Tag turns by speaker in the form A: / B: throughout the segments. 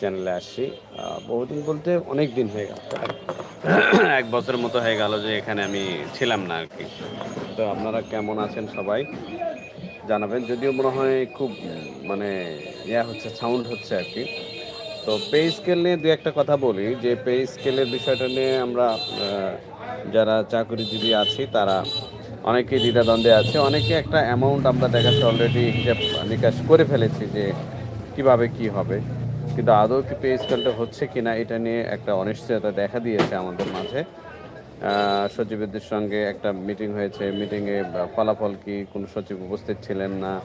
A: চ্যানেলে আসছি বহুদিন বলতে অনেক দিন হয়ে গেল। এক বছরের মতো হয়ে গেল যে এখানে আমি ছিলাম না আর কি। তো আপনারা কেমন আছেন সবাই জানাবেন। যদিও মনে হয় খুব মানে ইয়া হচ্ছে সাউন্ড হচ্ছে আর কি। তো পে স্কেল নিয়ে দু একটা কথা বলি। যে পে স্কেলের বিষয়টা নিয়ে আমরা যারা চাকরিজীবী আছি, তারা অনেকে দ্বিধাদ্বন্দ্বে আছে। অনেকে একটা অ্যামাউন্ট আমরা দেখাচ্ছি অলরেডি হিসাব নিকাশ করে ফেলেছি যে কীভাবে কি হবে। কিন্তু আদৌ কি পে স্কেলটা হচ্ছে কিনা এটা নিয়ে একটা অনিশ্চয়তা দেখা দিয়েছে আমাদের মাঝে। সচিবদের সঙ্গে একটা মিটিং হয়েছে। মিটিংয়ে ফলাফল কি? কোন সচিব উপস্থিত ছিলেন না?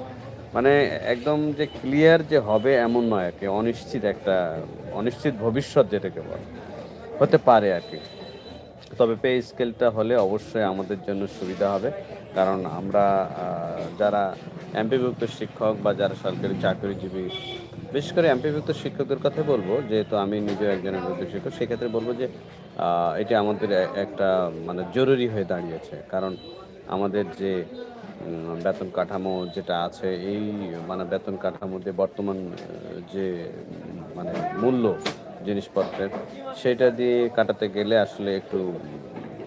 A: মানে একদম যে ক্লিয়ার যে হবে এমন নয় আর কি, অনিশ্চিত একটা, অনিশ্চিত ভবিষ্যৎ যেটাকে বলে। হতে পারে আর কি। তবে পে স্কেলটা হলে অবশ্যই আমাদের জন্য সুবিধা হবে। কারণ আমরা যারা এমপিভুক্ত শিক্ষক বা যারা সরকারি চাকরিজীবী বিশেষ করে এমপিভুক্ত শিক্ষকদের কথা বলব, যেহেতু আমি নিজেও একজন এমপিভুক্ত শিক্ষক, সেক্ষেত্রে বলব যে এটা আমাদের একটা মানে জরুরি হয়ে দাঁড়িয়েছে। কারণ আমাদের যে বেতন কাঠামো যেটা আছে, এই মানে বেতন কাঠামোর যে বর্তমান যে মানে মূল্য জিনিসপত্রের, সেটা দিয়ে কাটাতে গেলে আসলে একটু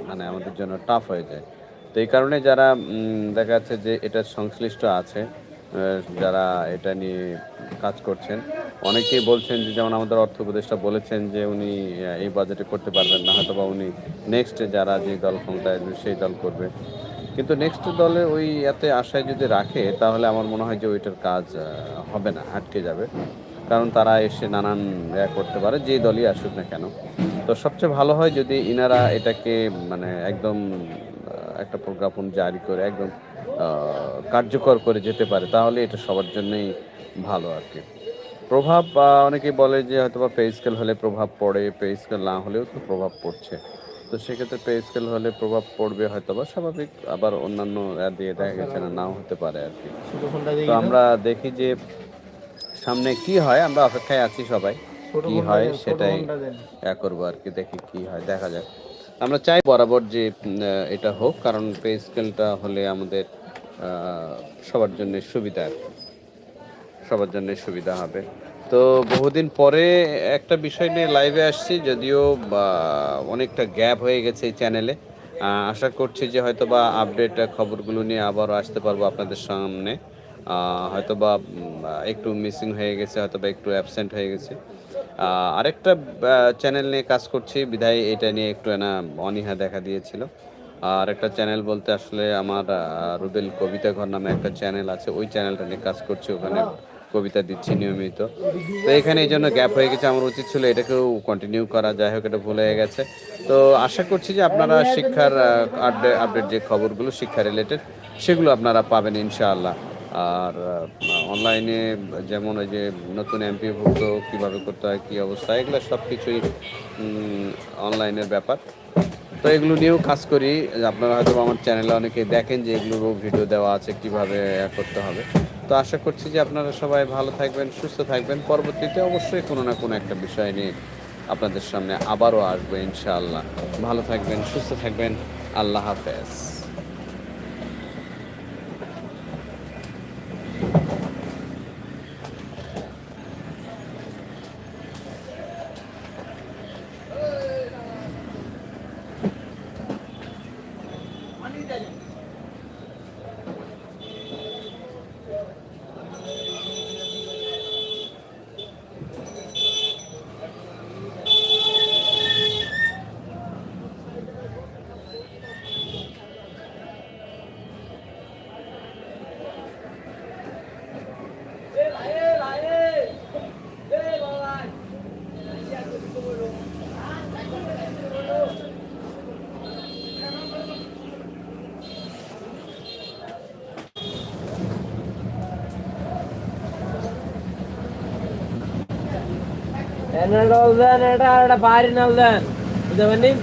A: মানে আমাদের জন্য টাফ হয়ে যায়। তো এই কারণে যারা দেখা যাচ্ছে যে এটা সংশ্লিষ্ট আছে যারা এটা নিয়ে কাজ করছেন, অনেকেই বলছেন যে, যেমন আমাদের অর্থ উপদেষ্টা বলেছেন যে, উনি এই বাজেটে করতে পারবেন না হয়তো বা উনি নেক্সট যারা যে দল ক্ষমতায় আসবে, সেই দল করবে। কিন্তু নেক্সট দলে ওই এতে আশায় যদি রাখে, তাহলে আমার মনে হয় যে, ওইটার কাজ হবে না, আটকে যাবে। কারণ তারা এসে নানান ইয়া করতে পারে যে দলই আসুক না কেন। তো সবচেয়ে ভালো হয় যদি ইনারা এটাকে মানে একদম একটা প্রজ্ঞাপন জারি করে, একদম কার্যকর করে যেতে পারে তাহলে এটা সবার জন্যই ভালো আর কি। প্রভাব অনেকেই বলে যে হয়তো বা পে স্কেল হলে প্রভাব পড়ে পে স্কেল না হলেও তো প্রভাব পড়ছে। তো সেক্ষেত্রে পে স্কেল হলে প্রভাব পড়বে হয়তো বা স্বাভাবিক। আবার অন্যান্য দিয়ে দেখা গেছে না নাও হতে পারে আর কি। তো আমরা দেখি যে সামনে কি হয় আমরা অপেক্ষায় আছি সবাই। কি হয় সেটাই করব আর কি দেখি কি হয় দেখা যাক। আমরা চাই বরাবর যে এটা হোক, কারণ পে স্কেলটা হলে আমাদের সবার জন্য সুবিধা সবার জন্য সুবিধা হবে। তো বহুদিন পরে একটা বিষয় নিয়ে লাইভে আসছি, যদিও অনেকটা গ্যাপ হয়ে গেছে এই চ্যানেলে আশা করছি যে হয়তো বা আপডেট খবরগুলো নিয়ে আবারও আসতে পারব আপনাদের সামনে। হয়তো বা একটু মিসিং হয়ে গেছে হয়তো বা একটু অ্যাবসেন্ট হয়ে গেছে। আরেকটা চ্যানেল নিয়ে কাজ করছি। বিধায় এটা নিয়ে একটু না অনীহা দেখা দিয়েছিল। আর একটা চ্যানেল বলতে আসলে আমার রুবেল কবিতা ঘর নামে একটা চ্যানেল আছে। ওই চ্যানেলটা নিয়ে কাজ করছি, ওখানে কবিতা দিচ্ছি নিয়মিত। তো এখানে এই জন্য গ্যাপ হয়ে গেছে। আমার উচিত ছিল এটাকেও কন্টিনিউ করা। যাই হোক, এটা ভুল হয়ে গেছে। তো আশা করছি যে আপনারা শিক্ষার আপডেট আপডেট যে খবরগুলো শিক্ষা রিলেটেড সেগুলো আপনারা পাবেন ইনশাআল্লাহ। আর অনলাইনে যেমন ওই যে নতুন এমপি ভুক্ত কীভাবে করতে হয়, কী অবস্থা, এগুলো সব কিছুই অনলাইনের ব্যাপার। তো এগুলো নিয়েও কাজ করি। আপনারা হয়তো আমার চ্যানেলে অনেকে দেখেন যে এগুলোরও ভিডিও দেওয়া আছে, কীভাবে করতে হবে। তো আশা করছি যে আপনারা সবাই ভালো থাকবেন, সুস্থ থাকবেন। পরবর্তীতে অবশ্যই কোনো না কোনো একটা বিষয় নিয়ে আপনাদের সামনে আবারও আসব, ইনশাআল্লাহ। ভালো থাকবেন, সুস্থ থাকবেন। আল্লাহ হাফেজ।
B: എന്നോട് അവന്റെ പാരിനവൻ ഇതവന്റെയും